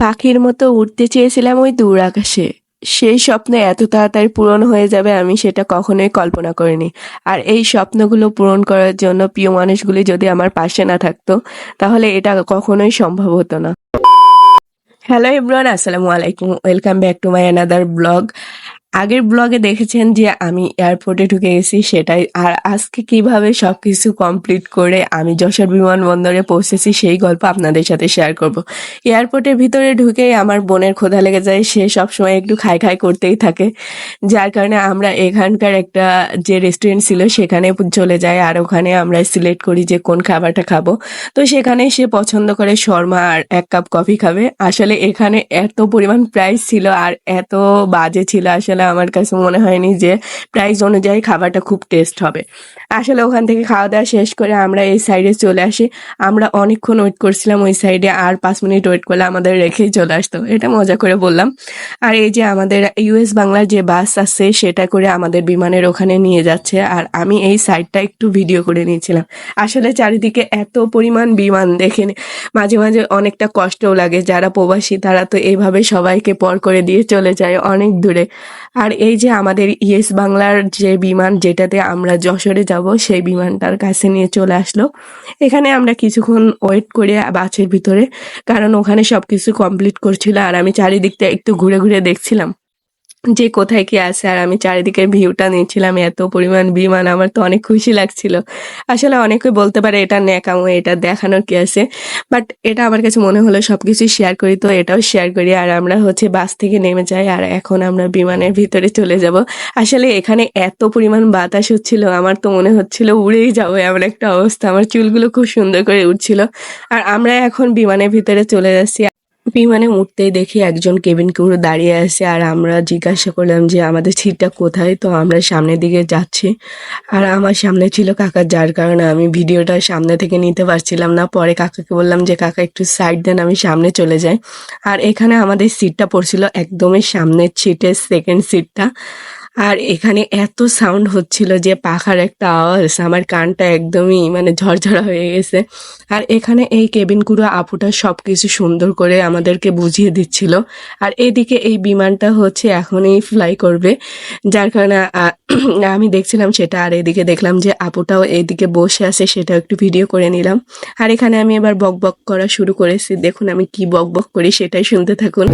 পাখির মতো উঠতে চেয়েছিলাম ওই দূর আকাশে। সেই স্বপ্ন এত তাড়াতাড়ি পূরণ হয়ে যাবে আমি সেটা কখনোই কল্পনা করিনি। আর এই স্বপ্নগুলো পূরণ করার জন্য প্রিয় মানুষগুলি যদি আমার পাশে না থাকতো, তাহলে এটা কখনোই সম্ভব হতো না। হ্যালো ইব্রান আসসালামু আলাইকুম। Welcome back to my another blog. আগের ব্লগে দেখেছেন যে আমি এয়ারপোর্টে ঢুকে গেছি, সেটাই। আর আজকে কীভাবে সবকিছু কমপ্লিট করে আমি যশোর বিমানবন্দরে পৌঁছেছি, সেই গল্প আপনাদের সাথে শেয়ার করব। এয়ারপোর্টের ভিতরে ঢুকেই আমার বোনের ক্ষুধা লেগে যায়, সে সবসময় একটু খাই খাই করতেই থাকে। যার কারণে আমরা এখানকার একটা যে রেস্টুরেন্ট ছিল, সেখানে চলে যাই আর ওখানে আমরা সিলেক্ট করি যে কোন খাবারটা খাব। তো সেখানে সে পছন্দ করে শর্মা আর এক কাপ কফি খাবে। আসলে এখানে এত পরিমাণ প্রাইস ছিল আর এত বাজে ছিল, আসলে আমার কাছে মনে হয়নি যে প্রাইস অনুযায়ী খাবারটা খুব টেস্ট হবে। আসলে ওখান থেকে খাওয়া দাওয়া শেষ করে আমরা এই সাইডে চলে আসি। আমরা অনেকক্ষণ ওয়েট করছিলাম ওই সাইডে আর পাঁচ মিনিট ওয়েট করলে আমাদের রেখেই চলে আসতো। এটা মজা করে বললাম। আর এই যে আমাদের ইউএস বাংলার যে বাস আছে, সেটা করে আমাদের বিমানের ওখানে নিয়ে যাচ্ছে। আর আমি এই সাইডটা একটু ভিডিও করে নিয়েছিলাম। আসলে চারিদিকে এত পরিমাণ বিমান দেখে মাঝে মাঝে অনেকটা কষ্টও লাগে। যারা প্রবাসী, তারা তো এইভাবে সবাইকে পর করে দিয়ে চলে যায় অনেক দূরে। আর এই যে আমাদের ইয়েস বাংলার যে বিমান, যেটাতে আমরা যশোরে যাব সেই বিমানটার কাছে নিয়ে চলে আসলো। এখানে আমরা কিছুক্ষণ ওয়েট করে বাসের ভিতরে, কারণ ওখানে সব কিছু কমপ্লিট করছিল আর আমি চারিদিকটা একটু ঘুরে ঘুরে দেখছিলাম। যে কোথায় কি আছে আর আমি চারিদিকের ভিউটা নিচ্ছিলাম, এত পরিমাণ বিমান আমার তো অনেক খুশি লাগছিল। আসলে অনেকে বলতে পারে এটা ন্যাকামো, এটা দেখানোর কি আছে বাট এটা আমার কাছে মনে হলো সবকিছু শেয়ার করি, তো এটাও শেয়ার করি। আর আমরা হচ্ছে বাস থেকে নেমে যাই, আর এখন আমরা বিমানের ভিতরে চলে যাব। আসলে এখানে এত পরিমাণ বাতাস হচ্ছিল, আমার তো মনে হচ্ছিল উড়েই যাব, এমন একটা অবস্থা। আমার চুলগুলো খুব সুন্দর করে উঠছিল আর আমরা এখন বিমানের ভিতরে চলে যাচ্ছি। বিমানে উঠতেই দেখি একজন কেবিন ক্রু দাঁড়িয়ে আছে আর আমরা জিজ্ঞাসা করলাম যে আমাদের সিটটা কোথায়? তো আমরা সামনের দিকে যাচ্ছি। আর আমার সামনে ছিল কাকা, যার কারণে আমি ভিডিওটা সামনে থেকে নিতে পারছিলাম না। পরে কাকাকে বললাম যে, কাকা, একটু সাইড দেন, আমি সামনে চলে যাই। আর এখানে আমাদের সিটটা পড়ছিল একদমই সামনের সিটের সেকেন্ড সিটটা আর এখানে এত সাউন্ড হচ্ছিল যে পাখার একটা আওয়াজ আমার কানটা একদমই মানে ঝরঝরা হয়ে গেছে। আর এখানে এই কেবিন কুড়ো আপুটা সবকিছু সুন্দর করে আমাদেরকে বুঝিয়ে দিচ্ছিল। আর এদিকে এই বিমানটা হচ্ছে এখনই ফ্লাই করবে। যার কারণে আমি দেখছিলাম সেটা আর এদিকে দেখলাম যে আপুটাও এদিকে বসে আছে সেটা একটু ভিডিও করে নিলাম। আর এখানে আমি এবার বক বক করা শুরু করেছি। দেখুন আমি কি বক বক করি সেটাই শুনতে থাকুন।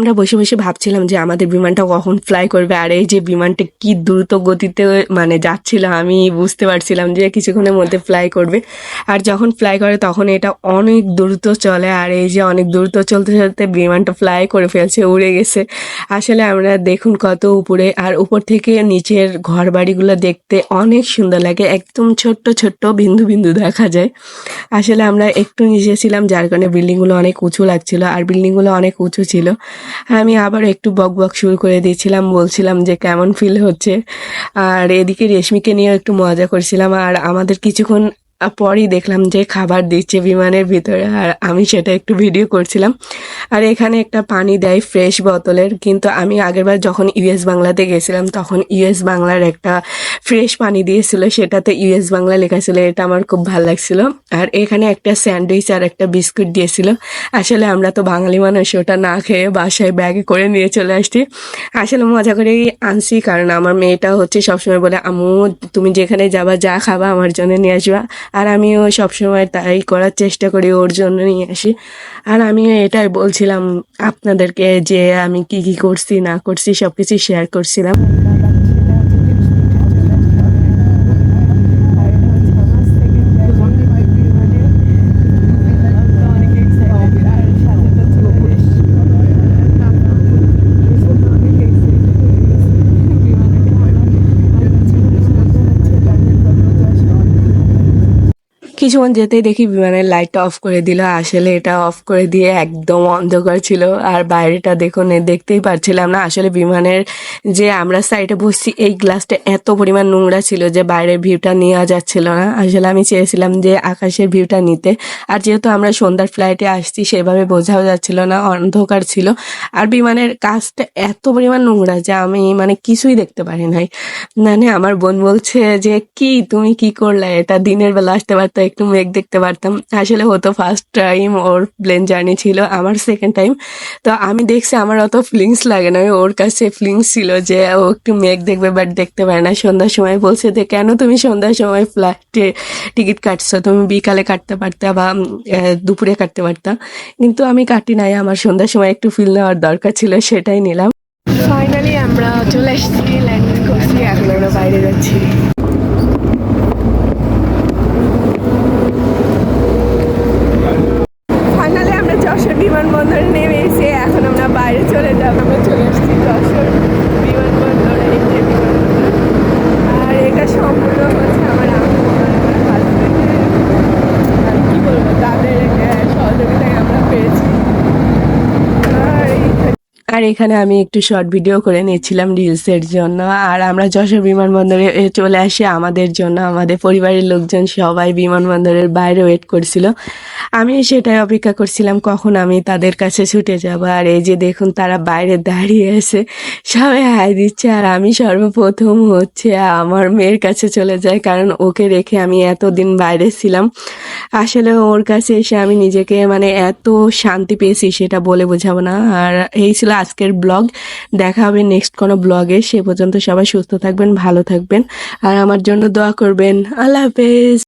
আমরা বসে বসে ভাবছিলাম যে আমাদের বিমানটা কখন ফ্লাই করবে, আর এই যে বিমানটা কি দ্রুত গতিতে মানে যাচ্ছিল, আমি বুঝতে পারছিলাম যে কিছুক্ষণের মধ্যে ফ্লাই করবে। আর যখন ফ্লাই করে তখন এটা অনেক দ্রুত চলে, আর এই যে অনেক দ্রুত চলতে চলতে বিমানটা ফ্লাই করে ফেলছে, উড়ে গেছে। আসলে আমরা দেখুন কত উপরে, আর উপর থেকে নিচের ঘর বাড়িগুলো দেখতে অনেক সুন্দর লাগে, একদম ছোট্ট ছোট্ট বিন্দু বিন্দু দেখা যায়। আসলে আমরা একটু নিচে ছিলাম, যার কারণে বিল্ডিংগুলো অনেক উঁচু লাগছিল, আর বিল্ডিংগুলো অনেক উঁচু ছিল। আমি আবার একটু বক বক শুরু করে দিয়েছিলাম, বলছিলাম যে কেমন ফিল হচ্ছে। আর এদিকে রেশমিকে নিয়ে একটু মজা করছিলাম। আর আমাদের কিছুক্ষণ পরই দেখলাম যে খাবার দিচ্ছে বিমানের ভিতরে, আর আমি সেটা একটু ভিডিও করছিলাম। আর এখানে একটা পানি দেয় ফ্রেশ বোতলের, কিন্তু আমি আগেরবার যখন ইউএস বাংলাতে গেছিলাম, তখন ইউএস বাংলার একটা ফ্রেশ পানি দিয়েছিল, সেটাতে ইউএস বাংলা লেখা ছিল, এটা আমার খুব ভালো লাগছিল। আর এখানে একটা স্যান্ডউইচ আর একটা বিস্কুট দিয়েছিল। আসলে আমরা তো বাঙালি মানুষ, ওটা না খেয়ে বাসায় ব্যাগে করে নিয়ে চলে আসছি। আসলে মজা করেই আনছি, কারণ আমার মেয়েটা হচ্ছে সবসময় বলে, আম্মু, তুমি যেখানে যাবা, যা খাবা, আমার জন্য নিয়ে আসবা। আর আমিও সবসময় তাই করার চেষ্টা করি ওর জন্য নিয়ে আসি। আর আমিও এটাই বলছিলাম আপনাদেরকে যে আমি কি কি করছি, না করছি সব কিছু শেয়ার করছিলাম। কিছুক্ষণ যেতেই দেখি বিমানের লাইটটা অফ করে দিল, আসলে এটা অফ করে দিয়ে একদম অন্ধকার ছিল। আর বাইরেটা দেখুন দেখতেই পারছিলাম না, আসলে বিমানের যে আমরা সাইডে বসছি, এই গ্লাসটা এত পরিমাণ নোংরা ছিল যে বাইরের ভিউটা নেওয়া যাচ্ছিল না। আসলে আমি চেয়েছিলাম যে আকাশের ভিউটা নিতে। আর যেহেতু আমরা সন্ধ্যার ফ্লাইটে আসছি, সেভাবে বোঝাও যাচ্ছিল না, অন্ধকার ছিল। আর বিমানের কাজটা এত পরিমাণ নোংরা যে আমি মানে কিছুই দেখতে পারি নাই। মানে আমার বোন বলছে যে, কি, তুমি কি করলে? এটা দিনের বেলা আসতে পারতো একটু মেঘ দেখতে পারতাম। আসলে হতো ফার্স্ট টাইম ওর প্লেন জার্নি ছিল, আমার সেকেন্ড টাইম তো আমি দেখছি আমার অত ফিলিংস লাগে না। ওর কাছে ফিলিংস ছিল যে ও একটু মেঘ দেখবে বাট দেখতে পারে না। সন্ধ্যার সময় বলছে যে, কেন তুমি সন্ধ্যার সময় ফ্লাইটে টিকিট কাটছো? তুমি বিকালে কাটতে পারতা বা দুপুরে কাটতে পারতা। কিন্তু আমি কাটি নাই। আমার সন্ধ্যার সময় একটু ফিল নেওয়ার দরকার ছিল, সেটাই নিলাম। ফাইনালি আমরা চলে এসেছি ল্যান্ডিং করছি, এখন আমরা বাইরে যাচ্ছি ফাইনালি আমরা যশোর বিমানবন্দরে নেমে এসে এখন আমরা বাইরে চলে যাব আমরা চলে এসেছি যশোর বিমানবন্দরে এই যে বিমানবন্দর আর এটা সম্পূর্ণ হচ্ছে আমার আম্মু আর আমার হাজবেন্ডের কি বলব তাদের আহ, সহযোগিতায় আমরা পেয়েছি আর এই- আর এখানে আমি একটু শর্ট ভিডিও করে নিয়েছিলাম রিলসের জন্য। আর আমরা যশোর বিমানবন্দরে চলে আসি আমাদের জন্য। আমাদের পরিবারের লোকজন সবাই বিমানবন্দরের বাইরে ওয়েট করছিল। আমি সেটাই অপেক্ষা করছিলাম, কখন আমি তাদের কাছে ছুটে যাব। আর এই যে দেখুন, তারা বাইরে দাঁড়িয়ে আছে। সবাই হাই দিচ্ছে, আর আমি সর্বপ্রথম হচ্ছে আমার মেয়ের কাছে চলে যাই, কারণ ওকে রেখে আমি এতদিন বাইরে ছিলাম। আসলে ওর কাছে এসে আমি নিজেকে মানে এত শান্তি পেয়েছি, সেটা বলে বোঝাবো না। আর এই ছিল আজকের ব্লগ। দেখা হবে নেক্সট কোনো ব্লগে। সে পর্যন্ত সবাই সুস্থ থাকবেন, ভালো থাকবেন। আর আমার জন্য দোয়া করবেন। আল্লাহ হাফেজ।